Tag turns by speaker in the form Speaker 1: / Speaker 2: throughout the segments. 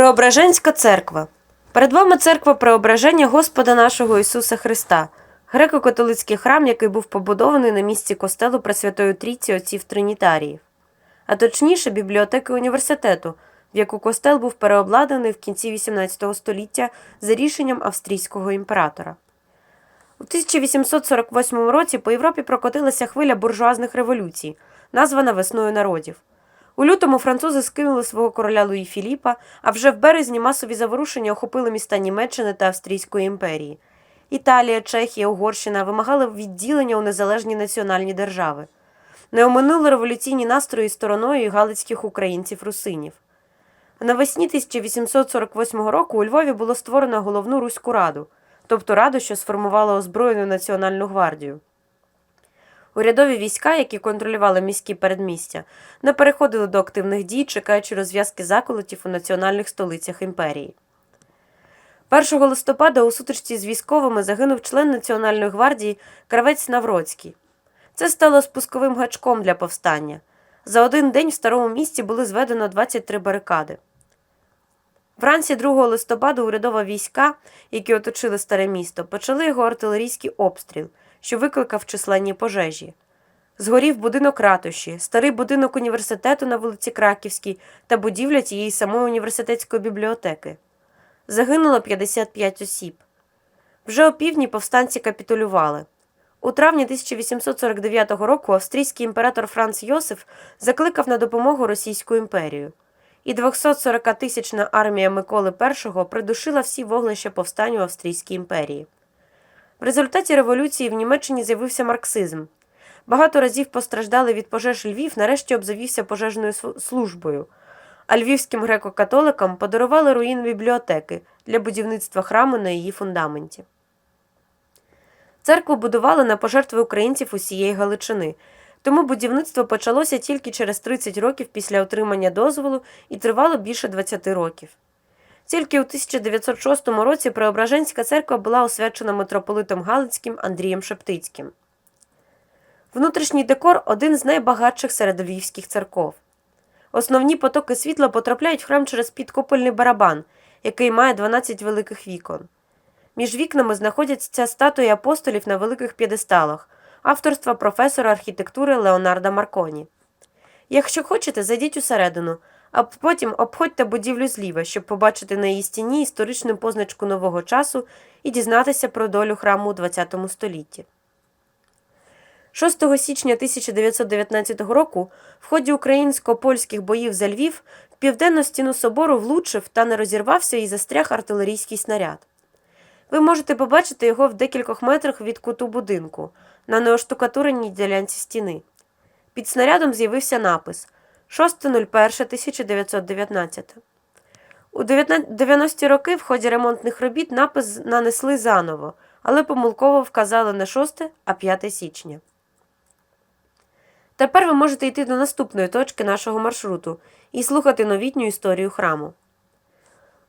Speaker 1: Преображенська церква. Перед вами церква Преображення Господа нашого Ісуса Христа, греко-католицький храм, який був побудований на місці костелу Пресвятої Трійці отців Тринітаріїв, а точніше бібліотеки університету, в яку костел був переобладнаний в кінці XVIII століття за рішенням австрійського імператора. У 1848 році по Європі прокотилася хвиля буржуазних революцій, названа Весною народів. У лютому французи скинули свого короля Луї Філіпа, а вже в березні масові заворушення охопили міста Німеччини та Австрійської імперії. Італія, Чехія, Угорщина вимагали відділення у незалежні національні держави. Не оминули революційні настрої стороною галицьких українців-русинів. Навесні 1848 року у Львові було створено головну Руську раду, тобто раду, що сформувала озброєну національну гвардію. Урядові війська, які контролювали міські передмістя, не переходили до активних дій, чекаючи розв'язки заколотів у національних столицях імперії. 1 листопада у сутичці з військовими загинув член Національної гвардії Кравець Навроцький. Це стало спусковим гачком для повстання. За один день в старому місті були зведено 23 барикади. Вранці 2 листопада урядова війська, які оточили старе місто, почали його артилерійський обстріл, що викликав численні пожежі. Згорів будинок ратуші, старий будинок університету на вулиці Краківській та будівля тієї самої університетської бібліотеки. Загинуло 55 осіб. Вже опівдні повстанці капітулювали. У травні 1849 року австрійський імператор Франц Йосиф закликав на допомогу Російську імперію, і 240-тисячна армія Миколи І придушила всі вогнища повстань у Австрійській імперії. В результаті революції в Німеччині з'явився марксизм. Багато разів постраждали від пожеж Львів, нарешті обзавівся пожежною службою, а львівським греко-католикам подарували руїн бібліотеки для будівництва храму на її фундаменті. Церкву будували на пожертви українців усієї Галичини, тому будівництво почалося тільки через 30 років після отримання дозволу і тривало більше 20 років. Тільки у 1906 році Преображенська церква була освячена митрополитом Галицьким Андрієм Шептицьким. Внутрішній декор один з найбагатших серед львівських церков. Основні потоки світла потрапляють в храм через підкопельний барабан, який має 12 великих вікон. Між вікнами знаходяться статуї апостолів на великих п'єдесталах, авторства професора архітектури Леонарда Марконі. Якщо хочете, зайдіть усередину, а потім обходьте будівлю зліва, щоб побачити на її стіні історичну позначку нового часу і дізнатися про долю храму у ХХ столітті. 6 січня 1919 року в ході українсько-польських боїв за Львів в південну стіну собору влучив та не розірвався і застряг артилерійський снаряд. Ви можете побачити його в декількох метрах від куту будинку на неоштукатуреній ділянці стіни. Під снарядом з'явився напис 6.01.1919. У 90-ті роки в ході ремонтних робіт напис нанесли заново, але помилково вказали не 6, а 5 січня. Тепер ви можете йти до наступної точки нашого маршруту і слухати новітню історію храму.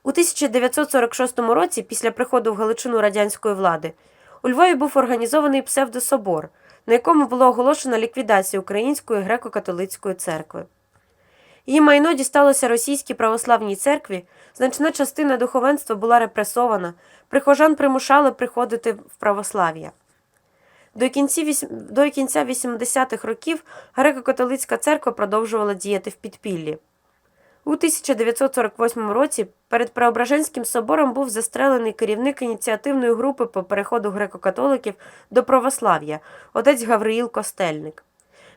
Speaker 1: У 1946 році, після приходу в Галичину радянської влади, у Львові був організований псевдособор, на якому було оголошено ліквідацію Української греко-католицької церкви. Її майно дісталося російській православній церкві, значна частина духовенства була репресована, прихожан примушали приходити в православ'я. До кінця 80-х років греко-католицька церква продовжувала діяти в підпіллі. У 1948 році перед Преображенським собором був застрелений керівник ініціативної групи по переходу греко-католиків до православ'я, отець Гавриїл Костельник.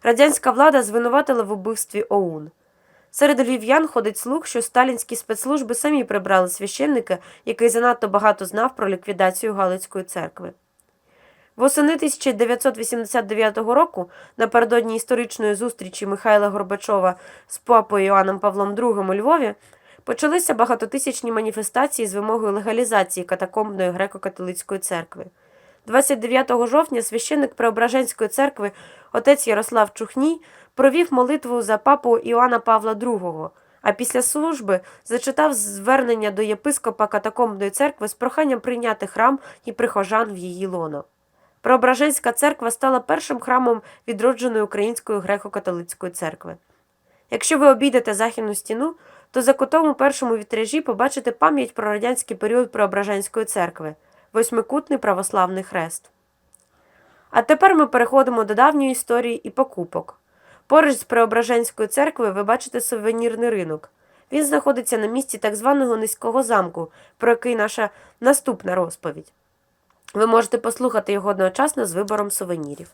Speaker 1: Радянська влада звинуватила в убивстві ОУН. Серед львів'ян ходить слух, що сталінські спецслужби самі прибрали священника, який занадто багато знав про ліквідацію Галицької церкви. Восени 1989 року, напередодні історичної зустрічі Михайла Горбачова з папою Іоанном Павлом II у Львові, почалися багатотисячні маніфестації з вимогою легалізації катакомбної греко-католицької церкви. 29 жовтня священник Преображенської церкви отець Ярослав Чухній провів молитву за папу Іоанна Павла II, а після служби зачитав звернення до єпископа катакомбної церкви з проханням прийняти храм і прихожан в її лоно. Преображенська церква стала першим храмом відродженої української греко-католицької церкви. Якщо ви обійдете західну стіну, то за кутом у першому вітражі побачите пам'ять про радянський період Преображенської церкви, восьмикутний православний хрест. А тепер ми переходимо до давньої історії і покупок. Поруч з Преображенською церквою ви бачите сувенірний ринок. Він знаходиться на місці так званого низького замку, про який наша наступна розповідь. Ви можете послухати його одночасно з вибором сувенірів.